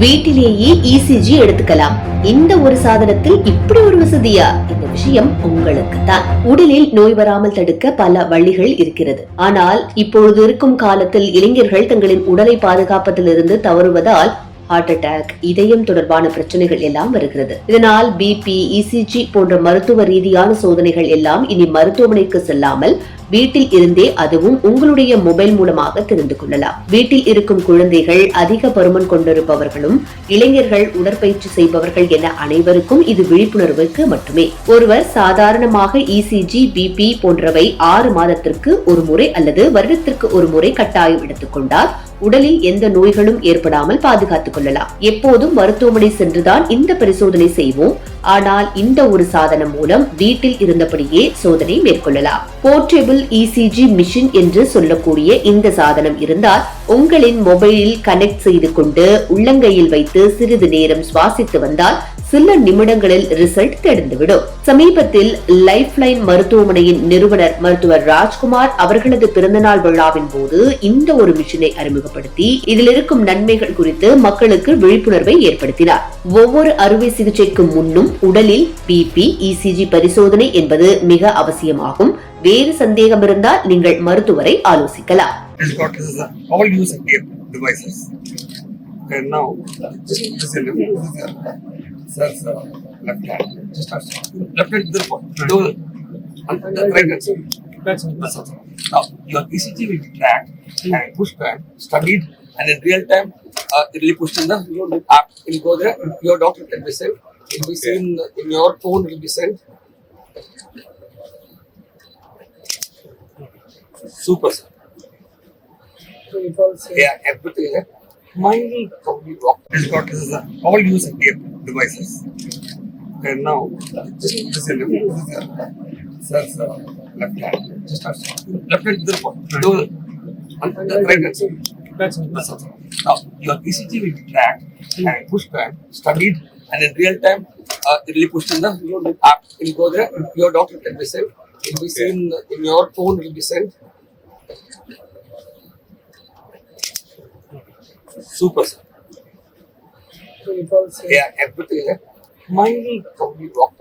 வீட்டிலேயே இசிஜி எடுத்துக்கலாம். இந்த ஒரு சாதனத்தில் இப்படி ஒரு வசதியா? இந்த விஷயம் உங்களுக்கு தான் உடலில் நோய் வராமல் தடுக்க பல வழிகள் இருக்கிறது. ஆனால் இப்பொழுது இருக்கும் காலத்தில் இளைஞர்கள் தங்களின் உடலை பாதுகாப்பதிலிருந்து தவறுவதால் ஹார்ட் அட்டாக் இதயம் தொடர்பான பிரச்சனைகள் எல்லாம் வருகிறது. இதனால் பிபி இசிஜி போன்ற மருத்துவ ரீதியான சோதனைகள் எல்லாம் இனி மருத்துவமனைக்கு செல்லாமல் வீட்டில் இருந்தே அதுவும் உங்களுடைய மொபைல் மூலமாக தெரிந்து கொள்ளலாம். வீட்டில் இருக்கும் குழந்தைகள் அதிக பருமன் கொண்டிருப்பவர்களும் இளைஞர்கள் உடற்பயிற்சி செய்பவர்கள் என அனைவருக்கும் இது விழிப்புணர்வுக்கு மட்டுமே. ஒருவர் சாதாரணமாக இசிஜி பிபி போன்றவை ஆறு மாதத்திற்கு ஒரு முறை அல்லது வருடத்திற்கு ஒரு முறை கட்டாயம் எடுத்துக்கொண்டால் உடலில் எந்த நோய்களும் ஏற்படாமல் பாதுகாத்துக் கொள்ளலாம். எப்போதும் மருத்துவமனை சென்றுதான் இந்த பரிசோதனை செய்வோம். ஆனால் இந்த ஒரு சாதனம் மூலம் வீட்டில் இருந்தபடியே சோதனை மேற்கொள்ளலாம். போர்ட்டபிள் இசிஜி மிஷின் என்று சொல்லக்கூடிய இந்த சாதனம் இருந்தால் உங்களின் மொபைலில் கனெக்ட் செய்து கொண்டு உள்ளங்கையில் வைத்து சிறிது நேரம் சுவாசித்து வந்தால் சில நிமிடங்களில் ரிசல்ட் தெரிந்துவிடும். சமீபத்தில் லைஃப் லைன் மருத்துவமனையின் நிறுவனர் மருத்துவர் ராஜ்குமார் அவர்களது பிறந்தநாள் விழாவின் போது இந்த ஒரு மிஷினை அறிமுகப்படுத்தி இதில் இருக்கும் நன்மைகள் குறித்து மக்களுக்கு விழிப்புணர்வை ஏற்படுத்தினார். ஒவ்வொரு அறுவை சிகிச்சைக்கு முன்னும் உடலில் பிபி இசிஜி பரிசோதனை என்பது மிக அவசியமாகும். வேறு சந்தேகம் இருந்தால் நீங்கள் மருத்துவரை ஆலோசிக்கலாம் is all devices. Okay, now just. Sir, sir, left hand. Left your ECG will be and back, studied, and in real time, uh, it will be pushed in the app. It will go there. Your doctor can be sent. It will be seen in your phone. It will be sent. Super, sir. Yeah, everything. Yeah. Mine will probably walk. It's got this is a all use ATM devices. And now just this is left. Sir, sir, left hand. Just touch. Left hand this one. Do and the right hand. That's all. Now your ECG will be tracked and pushed back, studied, and in real time, uh, it will be pushed in the app. It will go there. Your doctor can be sent. It will be seen in your phone. It will be sent. Sir. Yeah, everything. Mine will probably walk.